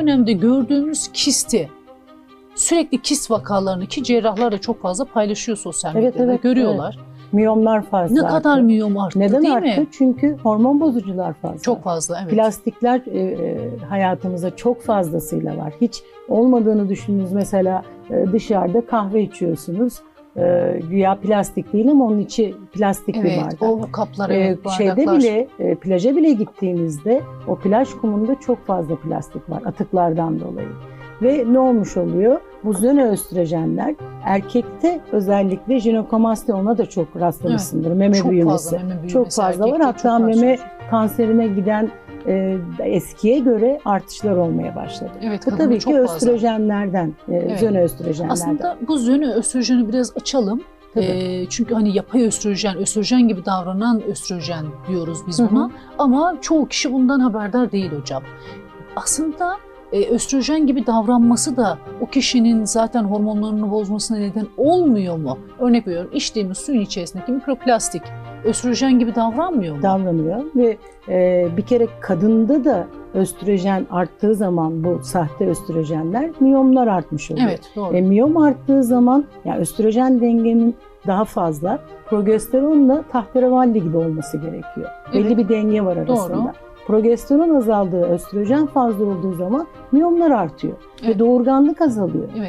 dönemde gördüğümüz kisti sürekli kist vakalarını ki cerrahlar da çok fazla paylaşıyor sosyal Evet, medyada evet, görüyorlar. Miyomlar fazla Ne kadar arttı. miyom arttı Neden değil arttı? mi? Çünkü hormon bozucular fazla. Çok fazla evet. Plastikler e, e, hayatımızda çok fazlasıyla var. Hiç olmadığını düşündüğünüz mesela e, dışarıda kahve içiyorsunuz. E, güya plastik değil ama onun içi plastik bir evet, bardak. o kaplar E, evet, şeyde bardaklar. bile e, plaja bile gittiğinizde o plaj kumunda çok fazla plastik var atıklardan dolayı. Ve ne olmuş oluyor? Bu zönoöstrojenler erkekte özellikle jinekomasti ona da çok rastlamışsındır. Meme çok büyümesi. fazla meme büyümesi Çok fazla var. Hatta meme kanserine giden eskiye göre artışlar olmaya başladı. Evet, Bu tabii ki östrojenlerden, e, Evet. zönoöstrojenlerden. Aslında bu zönü östrojeni biraz açalım. Tabii. Ee, çünkü hani yapay östrojen, östrojen gibi davranan östrojen diyoruz biz Hı hı. buna. Ama çoğu kişi bundan haberdar değil hocam. Aslında e, östrojen gibi davranması da o kişinin zaten hormonlarını bozmasına neden olmuyor mu? Örnek veriyorum içtiğimiz suyun içerisindeki mikroplastik östrojen gibi davranmıyor mu? davranıyor ve e, bir kere kadında da östrojen arttığı zaman bu sahte östrojenler miyomlar artmış oluyor. evet doğru. E, miyom arttığı zaman yani östrojen dengenin daha fazla progesteronla tahterevalli gibi olması gerekiyor. Belli Evet. bir denge var arasında. Doğru. Progesteron azaldığı, östrojen fazla olduğu zaman miyomlar artıyor Evet. ve doğurganlık azalıyor. Evet.